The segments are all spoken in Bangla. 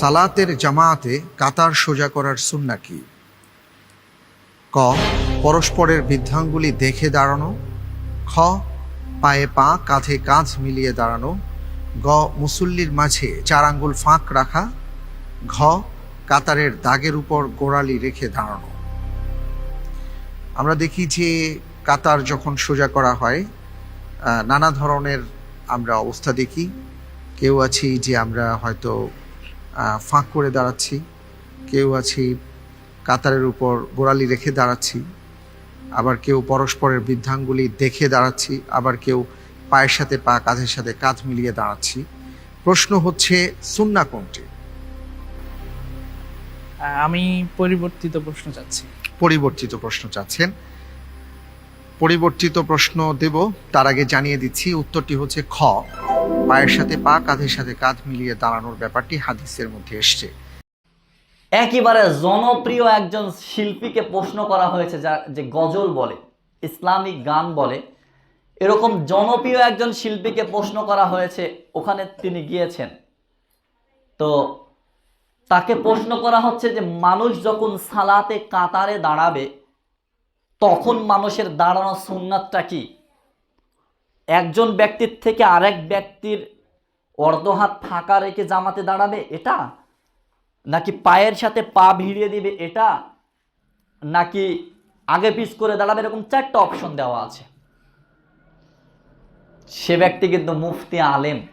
সালাতের জামাতে কাতার সোজা করার সুন্না কি? ক, পরস্পরের বৃদ্ধাঙ্গুলি দেখে দাঁড়ানো। খ, পায়ে পা, কাঁধে কাঁধ মিলিয়ে দাঁড়ানো। গ, মুসল্লির মাঝে চার আঙ্গুল ফাঁক রাখা। ঘ, কাতারের দাগের উপর গোড়ালি রেখে দাঁড়ানো। আমরা দেখি যে কাতার যখন সোজা করা হয় নানা ধরনের আমরা অবস্থা দেখি। কেউ আছি যে আমরা হয়তো ফাঁক করে দাঁড়াচ্ছি। কেউ আছি কাতারের উপর গোড়ালি রেখে দাঁড়াচ্ছি। আবার কেউ পরস্পরের বৃদ্ধাঙ্গুলি দেখে দাঁড়াচ্ছি। আবার কেউ পায়ের সাথে পা কাঁধের সাথে কাঁধ মিলিয়ে দাঁড়াচ্ছি। প্রশ্ন হচ্ছে সুন্না কোনটি? আমি পরিবর্তিত প্রশ্ন চাচ্ছি। পরিবর্তিত প্রশ্ন চাচ্ছেন। পরিবর্তিত প্রশ্ন দেব তার আগে জানিয়ে দিচ্ছি উত্তরটি হচ্ছে খ। পায়ের সাথে পা, কাঁধের সাথে কাঁধ মিলিয়ে দাঁড়ানোর ব্যাপারটি হাদিসের মধ্যে এসছে। একেবারে জনপ্রিয় একজন শিল্পীকে প্রশ্ন করা হয়েছে যা যে গজল বলে, ইসলামিক গান বলে। এরকম জনপ্রিয় একজন শিল্পীকে প্রশ্ন করা হয়েছে, ওখানে তিনি গিয়েছেন। তো তাকে প্রশ্ন করা হচ্ছে যে মানুষ যখন সালাতে কাতারে দাঁড়াবে, তখন মানুষের দাঁড়ানো সুন্নাতটা কি? একজন ব্যক্তির থেকে আরেক ব্যক্তির অর্ধহাত ফাঁকা রেখে জামাতে দাঁড়াবে এটা? নাকি পায়ের সাথে পা ভিড়িয়ে দিবে এটা? নাকি আগে পিস করে দাঁড়াবে এরকম চারটা অপশন দেওয়া আছে। সে ব্যক্তি কিন্তু মুফতি আলেম।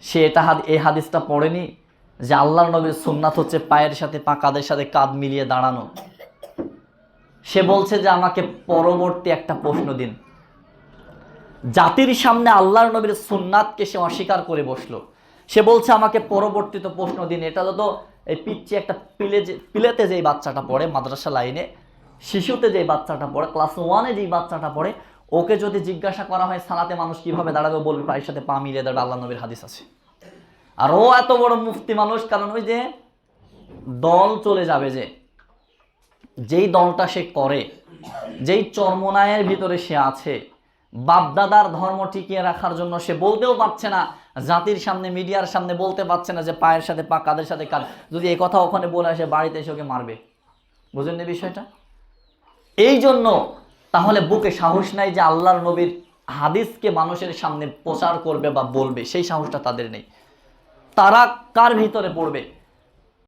সে এটা হাদ- এই হাদিসটা পড়েনি যে আল্লাহ নবীর সুন্নাত হচ্ছে পায়ের সাথে পা কাদের সাথে কাঁধ মিলিয়ে দাঁড়ানো। সে বলছে যে আমাকে পরবর্তী একটা প্রশ্ন দিন। জাতির সামনে আল্লাহর নবীর সুন্নাতকে সে অস্বীকার করে বসল। সে বলছে, আমাকে পরবর্তীত প্রশ্ন দিন। এটা তো এই পিচ্ছে একটা পিলে যে পিলেতে যেই বাচ্চাটা পড়ে, মাদ্রাসা লাইনে, শিশুতে যেই বাচ্চাটা পড়ে, ক্লাস ওয়ানে যেই বাচ্চাটা পড়ে, ওকে যদি জিজ্ঞাসা করা হয় সালাতে মানুষ কীভাবে দাঁড়াবে, বলবে পায়ের সাথে পা মিলিয়ে দাঁড়াবে আল্লাহ নবীর হাদিস আছে। আর ও এত বড় মুফতি মানুষ, কারণ ওই যে দল চলে যাবে যে, যেই দলটা সে করে, যেই চর্মনায়ের ভিতরে সে আছে বাপদাদার ধর্ম টিকিয়ে রাখার জন্য সে বলতেও পারছে না, জাতির সামনে, মিডিয়ার সামনে বলতে পারছে না যে পায়ের সাথে পা, কাদের সাথে কাঁধ যদি এই কথা ওখানে বলে আসে, বাড়িতে এসে ওকে মারবে। বুঝলেন এই বিষয়টা? এই জন্য তাহলে বুকে সাহস নাই যে আল্লাহর নবীর হাদিসকে মানুষের সামনে প্রচার করবে বা বলবে। সেই সাহসটা তাদের নেই। তারা কার ভিতরে পড়বে?